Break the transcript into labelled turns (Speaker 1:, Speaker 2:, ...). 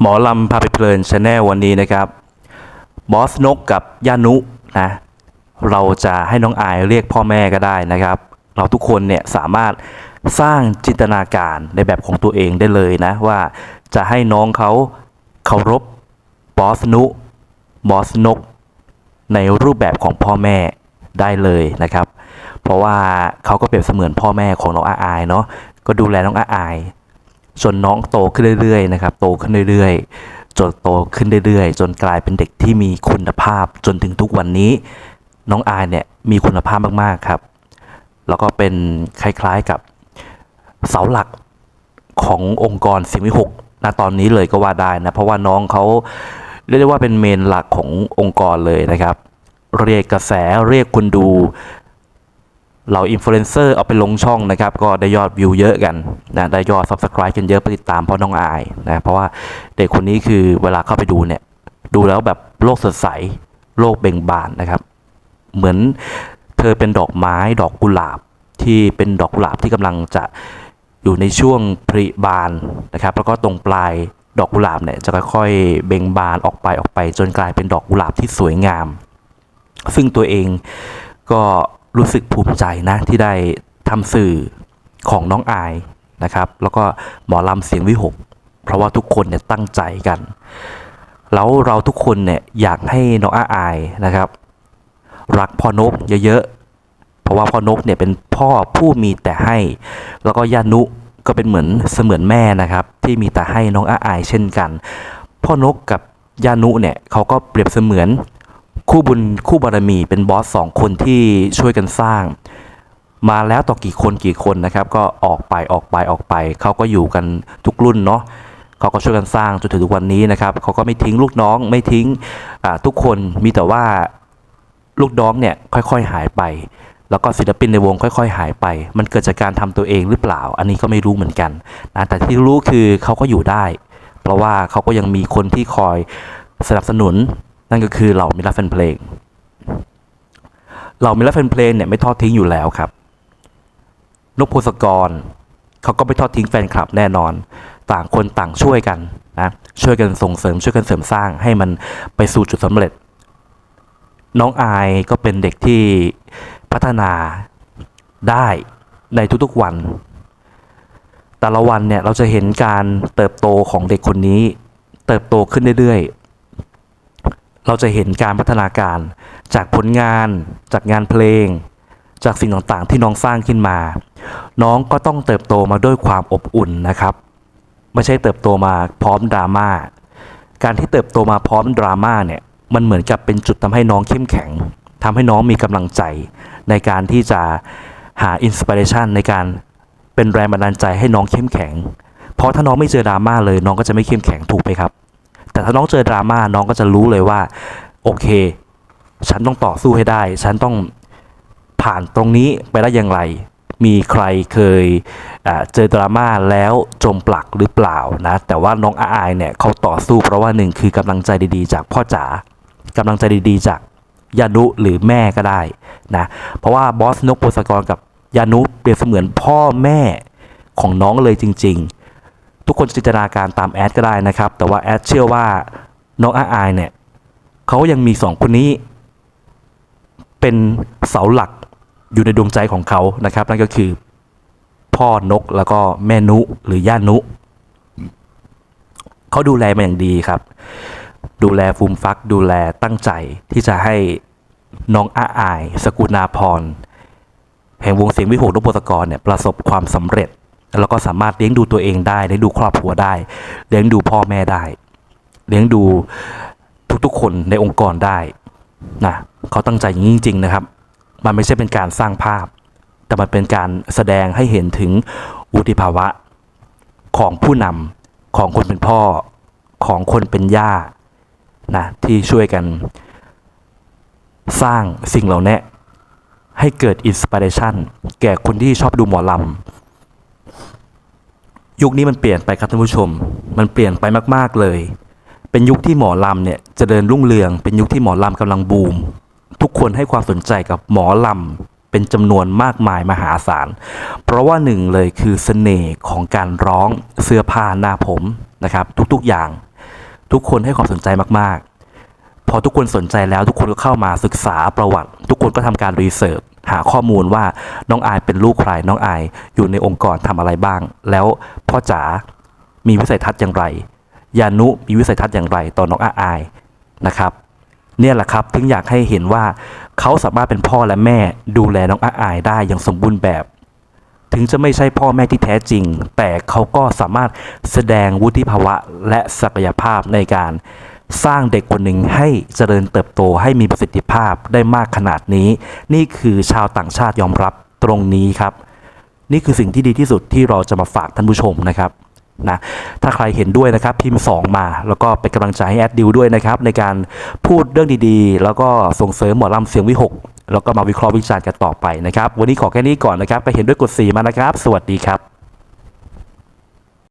Speaker 1: หมอลำพาไปเพลินชาแนลวันนี้นะครับบอสนกกับย่านุนะเราจะให้น้องอายเรียกพ่อแม่ก็ได้นะครับ เราทุกคนเนี่ยสามารถสร้างจินตนาการในแบบของตัวเองได้เลยนะ ว่าจะให้น้องเขาเคารพบอสนุบอสนก ในรูปแบบของพ่อแม่ได้เลยนะครับ เพราะว่าเขาก็เปรียบเสมือนพ่อแม่ของน้องอาอายเนาะก็ดูแลน้องอาอาย จนน้องโตขึ้นเรื่อยๆนะครับ โตขึ้นเรื่อยๆ จนโตขึ้นเรื่อยๆ จนกลายเป็นเด็กที่มีคุณภาพจนถึงทุกวันนี้ น้องอายเนี่ยมีคุณภาพมากๆครับ แล้วก็เป็นคล้ายๆกับเสาหลักขององค์กรสิงห์วิหกณตอนนี้เลยก็ว่าได้นะ เพราะว่าน้องเขาเรียกได้ว่าเป็นเมนหลักขององค์กรเลยนะครับ เรียกกระแสเรียกคนดู เหล่าอินฟลูเอนเซอร์เอาไปลงช่องนะครับ ก็ได้ยอดวิวเยอะกันนะได้ยอด Subscribe กันเยอะไปติดตามเพราะน้องอายนะเพราะว่าเด็กคนนี้คือเวลาเข้าไปดูเนี่ย ดูแล้วแบบโลกสดใส โลกเบ่งบานนะครับ เหมือนเธอเป็นดอกไม้ดอกกุหลาบที่เป็นดอกกุหลาบที่กำลังจะอยู่ในช่วงผลิบานนะครับ แล้วก็ตรงปลายดอกกุหลาบเนี่ยจะค่อยๆเบ่งบานออกไปออกไป จนกลายเป็นดอกกุหลาบที่สวยงาม ซึ่งตัวเองก็ รู้สึกภูมิใจนะที่ได้ทำสื่อของน้องอายนะครับ แล้วก็หมอลำเสียงวิหก เพราะว่าทุกคนเนี่ยตั้งใจกัน แล้วเราทุกคนเนี่ยอยากให้น้องอาอายนะครับ รักพ่อนกเยอะๆ เพราะว่าพ่อนกเนี่ยเป็นพ่อผู้มีแต่ให้ แล้วก็ย่านุก็เป็นเหมือนเสมือนแม่นะครับ ที่มีแต่ให้น้องอาอายเช่นกัน พ่อนกกับย่านุเนี่ยเขาก็เปรียบเสมือน คู่บุญคู่บารมีเป็นบอสสองคนที่ช่วยกันสร้าง มาแล้วต่อกี่คนกี่คนนะครับ ก็ออกไปออกไปออกไปเขาก็อยู่กันทุกรุ่นเนาะเขาก็ช่วยกันสร้างจนถึงทุกวันนี้นะครับเขาก็ไม่ทิ้งลูกน้องไม่ทิ้งทุกคนมีแต่ว่าลูกน้องเนี่ยค่อย ๆ หายไป แล้วก็ศิลปินในวงค่อย ๆ หายไป มันเกิดจากการทำตัวเองหรือเปล่า อันนี้ก็ไม่รู้เหมือนกันนะแต่ที่รู้คือเขาก็อยู่ได้ เพราะว่าเขาก็ยังมีคนที่คอยสนับสนุน นั่นก็คือเหล่ามิตรแฟนเพลงเหล่ามิตรแฟนเพลงเนี่ยไม่ทอดทิ้งอยู่แล้วครับนกพงศกรเขาก็ไม่ทอดทิ้งแฟนคลับแน่นอน ต่างคนต่างช่วยกันนะช่วยกันส่งเสริมช่วยกันเสริมสร้างให้มันไปสู่จุดสำเร็จ น้องอายก็เป็นเด็กที่พัฒนาได้ในทุกๆวัน แต่ละวันเนี่ยเราจะเห็นการเติบโตของเด็กคนนี้ เติบโตขึ้นเรื่อยๆ เราจะเห็นการพัฒนาการจากผลงาน จากงานเพลง จากสิ่งต่างๆ ที่น้องสร้างขึ้นมา น้องก็ต้องเติบโตมาด้วยความอบอุ่นนะครับ ไม่ใช่เติบโตมาพร้อมดราม่าการที่เติบโตมาพร้อมดราม่าเนี่ยมันเหมือนกับเป็นจุดทำให้น้องเข้มแข็งทำให้น้องมีกำลังใจ ในการที่จะหาอินสปิเรชันในการเป็นแรงบันดาลใจให้น้องเข้มแข็ง เพราะถ้าน้องไม่เจอดราม่าเลย น้องก็จะไม่เข้มแข็งถูกไหมครับ แต่ถ้าน้องเจอดราม่าน้องก็จะรู้เลยว่า โอเค ฉันต้องต่อสู้ให้ได้ ฉันต้องผ่านตรงนี้ไปได้อย่างไร มีใครเคยเจอดราม่าแล้วจมปลักหรือเปล่านะ แต่ว่าน้องอาอายเนี่ยเขาต่อสู้เพราะว่าหนึ่งคือกำลังใจดีๆ จากพ่อจ๋ากำลังใจดีๆ จากยานุหรือแม่ก็ได้นะ เพราะว่าบอสนกโพสกรกับยานุเปรียบเสมือนพ่อแม่ของน้องเลยจริง ๆ ทุกคนจินตนาการตามแอดก็ได้นะครับ แต่ว่าแอดเชื่อว่าน้องอาอายเนี่ยเขายังมีสองคนนี้ เป็นเสาหลักอยู่ในดวงใจของเขานะครับ นั่นก็คือพ่อนกแล้วก็แม่นุหรือย่านุเขาดูแลมาอย่างดีครับ ดูแลฟูมฟัก ดูแลตั้งใจที่จะให้น้องอาอาย สกุณาพร แห่งวงเสียงวิหกนพโพสกรเนี่ยประสบความสำเร็จ แล้วก็สามารถเลี้ยงดูตัวเองได้เลี้ยงดูครอบครัวได้ เลี้ยงดูพ่อแม่ได้ เลี้ยงดูทุกๆคนในองค์กรได้นะเขาตั้งใจอย่างนี้จริง ๆ นะครับ มันไม่ใช่เป็นการสร้างภาพ แต่มันเป็นการแสดงให้เห็นถึงวุฒิภาวะของผู้นำของคนเป็นพ่อของคนเป็นย่านะที่ช่วยกันสร้างสิ่งเหล่านี้ให้เกิดอินสปิเรชันแก่คนที่ชอบดูหมอลำ ยุคนี้มันเปลี่ยนไปครับท่านผู้ชม มันเปลี่ยนไปมากๆเลย เป็นยุคที่หมอลำเนี่ยจเจริญรุ่งเรือง เป็นยุคที่หมอลำกำลังบูม ทุกคนให้ความสนใจกับหมอลำเป็นจำนวนมากมายมหาศาล เพราะว่าหนึ่งเลยคือเสน่ห์ของการร้องเสื้อผ้าหน้าผมนะครับ ทุกๆอย่าง ทุกคนให้ความสนใจมาก พอทุกคนสนใจแล้วทุกคนก็เข้ามาศึกษาประวัติ ทุกคนก็ทำการรีเสิร์ชหาข้อมูลว่าน้องอายเป็นลูกใครน้องอายอยู่ในองค์กรทำอะไรบ้าง แล้วพ่อจ๋ามีวิสัยทัศน์อย่างไร ยานุมีวิสัยทัศน์อย่างไรต่อน้องอาอายนะครับ เนี่ยแหละครับถึงอยากให้เห็นว่าเขาสามารถเป็นพ่อและแม่ดูแลน้องอาอายได้อย่างสมบูรณ์แบบ ถึงจะไม่ใช่พ่อแม่ที่แท้จริง แต่เขาก็สามารถแสดงวุฒิภาวะและศักยภาพในการ สร้างเด็กคนหนึ่งให้เจริญเติบโตให้มีประสิทธิภาพได้มากขนาดนี้ นี่คือชาวต่างชาติยอมรับตรงนี้ครับ นี่คือสิ่งที่ดีที่สุดที่เราจะมาฝากท่านผู้ชมนะครับนะถ้าใครเห็นด้วยนะครับพิมพ์ 2 มา แล้วก็เป็นกำลังใจให้แอดดิวด้วยนะครับ ในการพูดเรื่องดีๆ แล้วก็ส่งเสริมหมอลำเสียงวิหกแล้วก็มาวิเคราะห์วิจารณ์กันต่อไปนะครับ วันนี้ขอแค่นี้ก่อนนะครับใครเห็นด้วยกดสีมานะครับ สวัสดีครับ